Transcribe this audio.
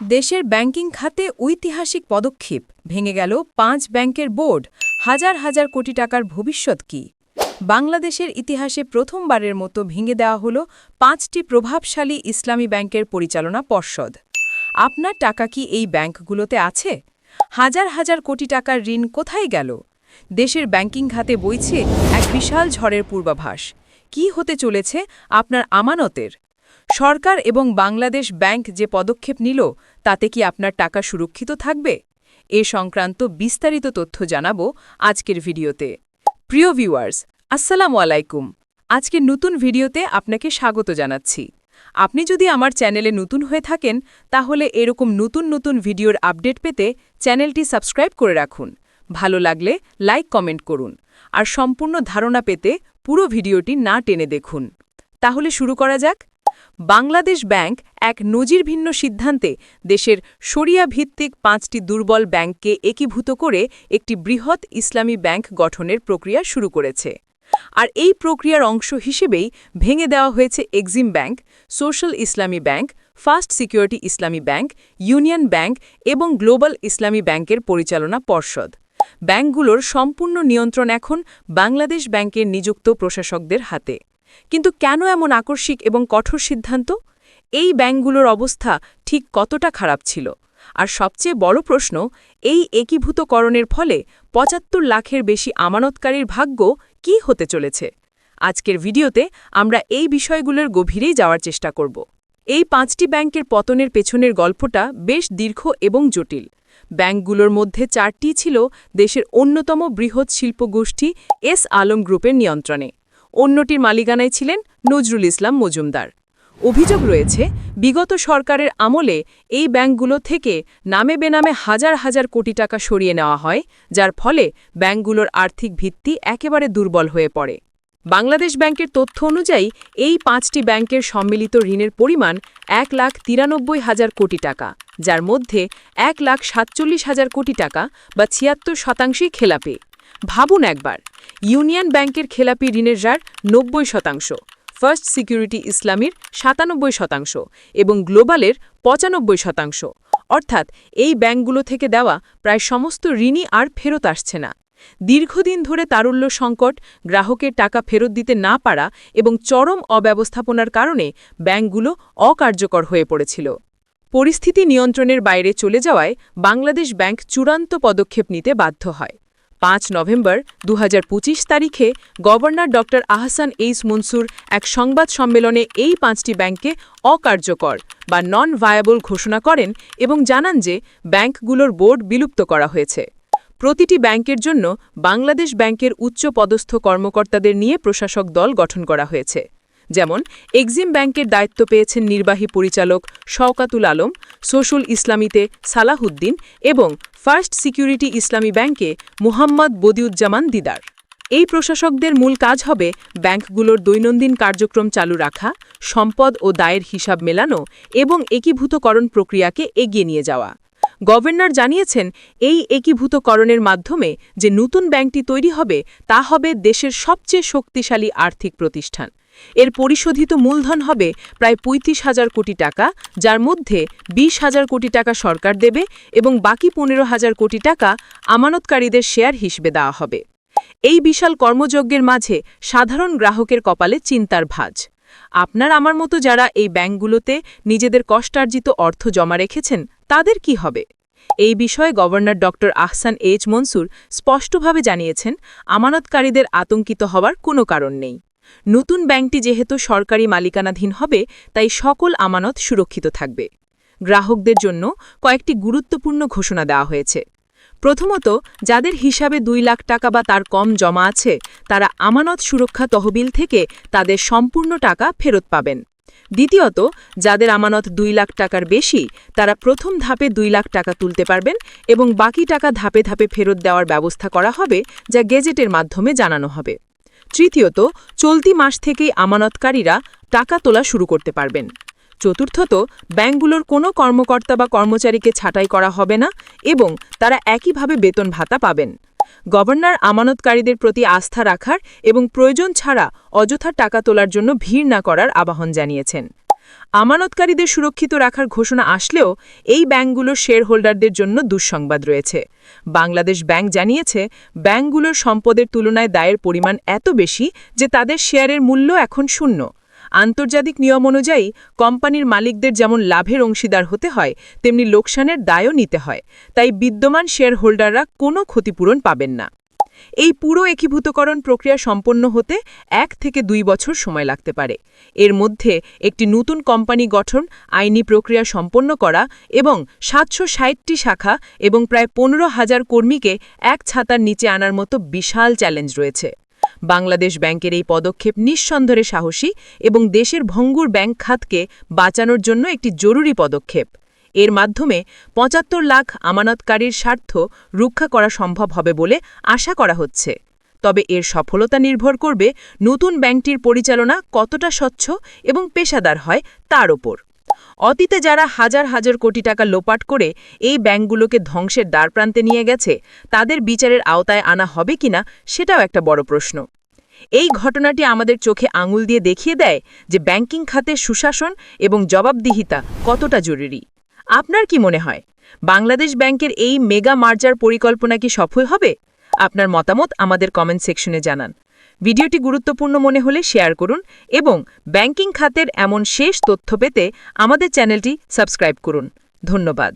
দেশের ব্যাংকিং খাতে ঐতিহাসিক পদক্ষেপ। ভেঙে গেল পাঁচ ব্যাংকের বোর্ড। হাজার হাজার কোটি টাকার ভবিষ্যৎ কি? বাংলাদেশের ইতিহাসে প্রথমবারের মতো ভেঙে দেওয়া হল পাঁচটি প্রভাবশালী ইসলামী ব্যাংকের পরিচালনা পর্ষদ। আপনার টাকা কি এই ব্যাংকগুলোতে আছে? হাজার হাজার কোটি টাকার ঋণ কোথায় গেল? দেশের ব্যাংকিং খাতে বইছে এক বিশাল ঝড়ের পূর্বাভাস। কি হতে চলেছে আপনার আমানতের? সরকার এবং বাংলাদেশ ব্যাংক যে পদক্ষেপ নিল, তাতে কি আপনার টাকা সুরক্ষিত থাকবে? এ সংক্রান্ত বিস্তারিত তথ্য জানাব আজকের ভিডিওতে। প্রিয় ভিউয়ার্স, আসসালামু আলাইকুম। আজকের নতুন ভিডিওতে আপনাকে স্বাগত জানাচ্ছি। আপনি যদি আমার চ্যানেলে নতুন হয়ে থাকেন, তাহলে এরকম নতুন নতুন ভিডিওর আপডেট পেতে চ্যানেলটি সাবস্ক্রাইব করে রাখুন। ভালো লাগলে লাইক, কমেন্ট করুন। আর সম্পূর্ণ ধারণা পেতে পুরো ভিডিওটি না টেনে দেখুন। তাহলে শুরু করা যাক। বাংলাদেশ ব্যাংক এক নজিরভিন্ন সিদ্ধান্তে দেশের শরিয়া ভিত্তিক পাঁচটি দুর্বল ব্যাংককে একীভূত করে একটি বৃহৎ ইসলামী ব্যাংক গঠনের প্রক্রিয়া শুরু করেছে। আর এই প্রক্রিয়ার অংশ হিসেবেই ভেঙে দেওয়া হয়েছে Exim bank, social Islami bank first security Islami bank, union bank এবং গ্লোবাল ইসলামী ব্যাংকের পরিচালনা পর্ষদ। ব্যাংকগুলোর সম্পূর্ণ নিয়ন্ত্রণ এখন বাংলাদেশ ব্যাংকের নিযুক্ত প্রশাসকদের হাতে। কিন্তু কেন এমন আকস্মিক এবং কঠোর সিদ্ধান্ত? এই ব্যাংকগুলোর অবস্থা ঠিক কতটা খারাপ ছিল? আর সবচেয়ে বড় প্রশ্ন, এই একীভূতকরণের ফলে পঁচাত্তর লাখের বেশি আমানতকারীর ভাগ্য কি হতে চলেছে? আজকের ভিডিওতে আমরা এই বিষয়গুলোর গভীরেই যাওয়ার চেষ্টা করব। এই পাঁচটি ব্যাংকের পতনের পেছনের গল্পটা বেশ দীর্ঘ এবং জটিল। ব্যাংকগুলোর মধ্যে চারটি ছিল দেশের অন্যতম বৃহৎ শিল্পগোষ্ঠী এস আলম গ্রুপের নিয়ন্ত্রণে। অন্যটির মালিকানায় ছিলেন নজরুল ইসলাম মজুমদার। অভিযোগ রয়েছে, বিগত সরকারের আমলে এই ব্যাংকগুলো থেকে নামে বেনামে হাজার হাজার কোটি টাকা সরিয়ে নেওয়া হয়, যার ফলে ব্যাংকগুলোর আর্থিক ভিত্তি একেবারে দুর্বল হয়ে পড়ে। বাংলাদেশ ব্যাংকের তথ্য অনুযায়ী, এই পাঁচটি ব্যাংকের সম্মিলিত ঋণের পরিমাণ এক লাখ তিরানব্বই হাজার কোটি টাকা, যার মধ্যে এক লাখ সাতচল্লিশ হাজার কোটি টাকা বা ছিয়াত্তর শতাংশই খেলাপে। ভাবুন একবার। ইউনিয়ন ব্যাংকের খেলাপি ঋণের হার নব্বই শতাংশ, ফার্স্ট সিকিউরিটি ইসলামীর সাতানব্বই শতাংশ এবং গ্লোবালের পঁচানব্বই শতাংশ। অর্থাৎ এই ব্যাংকগুলো থেকে দেওয়া প্রায় সমস্ত ঋণই আর ফেরত আসছে না। দীর্ঘদিন ধরে তারল্য সংকট, গ্রাহকের টাকা ফেরত দিতে না পারা এবং চরম অব্যবস্থাপনার কারণে ব্যাংকগুলো অকার্যকর হয়ে পড়েছিল। পরিস্থিতি নিয়ন্ত্রণের বাইরে চলে যাওয়ায় বাংলাদেশ ব্যাংক চূড়ান্ত পদক্ষেপ নিতে বাধ্য হয়। পাঁচ নভেম্বর দু হাজার পঁচিশ তারিখে গভর্নর ড আহসান এইস মনসুর এক সংবাদ সম্মেলনে এই পাঁচটি ব্যাংককে অকার্যকর বা নন ভায়াবল ঘোষণা করেন এবং জানান যে ব্যাংকগুলোর বোর্ড বিলুপ্ত করা হয়েছে। প্রতিটি ব্যাংকের জন্য বাংলাদেশ ব্যাংকের উচ্চ পদস্থ কর্মকর্তাদের নিয়ে প্রশাসক দল গঠন করা হয়েছে। যেমন, এক্সিম ব্যাংকের দায়িত্ব পেয়েছেন নির্বাহী পরিচালক শওকাতুল আলম সোশুল ইসলামীতে সালাহুদ্দিন এবং ফার্স্ট সিকিউরিটি ইসলামী ব্যাংকে মুহাম্মদ বদিউজ্জামান দিদার। এই প্রশাসকদের মূল কাজ হবে ব্যাংকগুলোর দৈনন্দিন কার্যক্রম চালু রাখা, সম্পদ ও দায়ের হিসাব মেলানো এবং একীভূতকরণ প্রক্রিয়াকে এগিয়ে নিয়ে যাওয়া। গভর্নর জানিয়েছেন, এই একীভূতকরণের মাধ্যমে যে নতুন ব্যাংকটি তৈরি হবে, তা হবে দেশের সবচেয়ে শক্তিশালী আর্থিক প্রতিষ্ঠান। এর পরিশোধিত মূলধন হবে প্রায় পঁয়ত্রিশ হাজার কোটি টাকা, যার মধ্যে বিশ হাজার কোটি টাকা সরকার দেবে এবং বাকি পনেরো হাজার কোটি টাকা আমানতকারীদের শেয়ার হিসেবে দেওয়া হবে। এই বিশাল কর্মযজ্ঞের মাঝে সাধারণ গ্রাহকের কপালে চিন্তার ভাজ। আপনার আমার মতো যারা এই ব্যাংকগুলোতে নিজেদের কষ্টার্জিত অর্থ জমা রেখেছেন, তাদের কি হবে? এই বিষয়ে গভর্নর ড আহসান এইচ মনসুর স্পষ্টভাবে জানিয়েছেন, আমানতকারীদের আতঙ্কিত হওয়ার কোনো কারণ নেই। নতুন ব্যাংকটি যেহেতু সরকারি মালিকানাধীন হবে, তাই সকল আমানত সুরক্ষিত থাকবে। গ্রাহকদের জন্য কয়েকটি গুরুত্বপূর্ণ ঘোষণা দেওয়া হয়েছে। প্রথমত, যাদের হিসাবে দুই লাখ টাকা বা তার কম জমা আছে, তারা আমানত সুরক্ষা তহবিল থেকে তাদের সম্পূর্ণ টাকা ফেরত পাবেন। দ্বিতীয়ত, যাদের আমানত দুই লাখ টাকার বেশি, তারা প্রথম ধাপে দুই লাখ টাকা তুলতে পারবেন এবং বাকি টাকা ধাপে ধাপে ফেরত দেওয়ার ব্যবস্থা করা হবে, যা গেজেটের মাধ্যমে জানানো হবে। তৃতীয়ত, চলতি মাস থেকেই আমানতকারীরা টাকা তোলা শুরু করতে পারবেন। চতুর্থত, ব্যাংকগুলোর কোনো কর্মকর্তা বা কর্মচারীকে ছাঁটাই করা হবে না এবং তারা একইভাবে বেতন ভাতা পাবেন। গভর্নর আমানতকারীদের প্রতি আস্থা রাখার এবং প্রয়োজন ছাড়া অযথা টাকা তোলার জন্য ভিড় না করার আবাহন জানিয়েছেন। আমানতকারীদের সুরক্ষিত রাখার ঘোষণা আসলেও এই ব্যাংকগুলোর শেয়ার হোল্ডারদের জন্য দুঃসংবাদ রয়েছে। বাংলাদেশ ব্যাংক জানিয়েছে, ব্যাংকগুলোর সম্পদের তুলনায় দায়ের পরিমাণ এত বেশি যে তাদের শেয়ারের মূল্য এখন শূন্য। আন্তর্জাতিক নিয়ম অনুযায়ী, কোম্পানির মালিকদের যেমন লাভের অংশীদার হতে হয়, তেমনি লোকসানের দায়ও নিতে হয়। তাই বিদ্যমান শেয়ার হোল্ডাররা কোনো ক্ষতিপূরণ পাবেন না। এই পুরো একীভূতকরণ প্রক্রিয়া সম্পন্ন হতে এক থেকে দুই বছর সময় লাগতে পারে। এর মধ্যে একটি নতুন কোম্পানি গঠন, আইনি প্রক্রিয়া সম্পন্ন করা এবং সাতশো ষাটটি শাখা এবং প্রায় পনেরো হাজার কর্মীকে এক ছাতার নিচে আনার মতো বিশাল চ্যালেঞ্জ রয়েছে। বাংলাদেশ ব্যাংকের এই পদক্ষেপ নিঃসন্দেহে সাহসী এবং দেশের ভঙ্গুর ব্যাংক খাতকে বাঁচানোর জন্য একটি জরুরি পদক্ষেপ। এর মাধ্যমে পঁচাত্তর লাখ আমানতকারীর স্বার্থ রক্ষা করা সম্ভব হবে বলে আশা করা হচ্ছে। তবে এর সফলতা নির্ভর করবে নতুন ব্যাংকটির পরিচালনা কতটা স্বচ্ছ এবং পেশাদার হয় তার ওপর। অতীতে যারা হাজার হাজার কোটি টাকা লোপাট করে এই ব্যাংকগুলোকে ধ্বংসের দ্বারপ্রান্তে নিয়ে গেছে, তাদের বিচারের আওতায় আনা হবে কিনা সেটাও একটা বড় প্রশ্ন। এই ঘটনাটি আমাদের চোখে আঙুল দিয়ে দেখিয়ে দেয় যে ব্যাংকিং খাতে সুশাসন এবং জবাবদিহিতা কতটা জরুরি। আপনার কি মনে হয়? বাংলাদেশ ব্যাংকের এই মেগা মার্জার পরিকল্পনা কি সফল হবে? আপনার মতামত আমাদের কমেন্ট সেকশনে জানান। ভিডিওটি গুরুত্বপূর্ণ মনে হলে শেয়ার করুন এবং ব্যাংকিং খাতের এমন শেষ তথ্য পেতে আমাদের চ্যানেলটি সাবস্ক্রাইব করুন। ধন্যবাদ।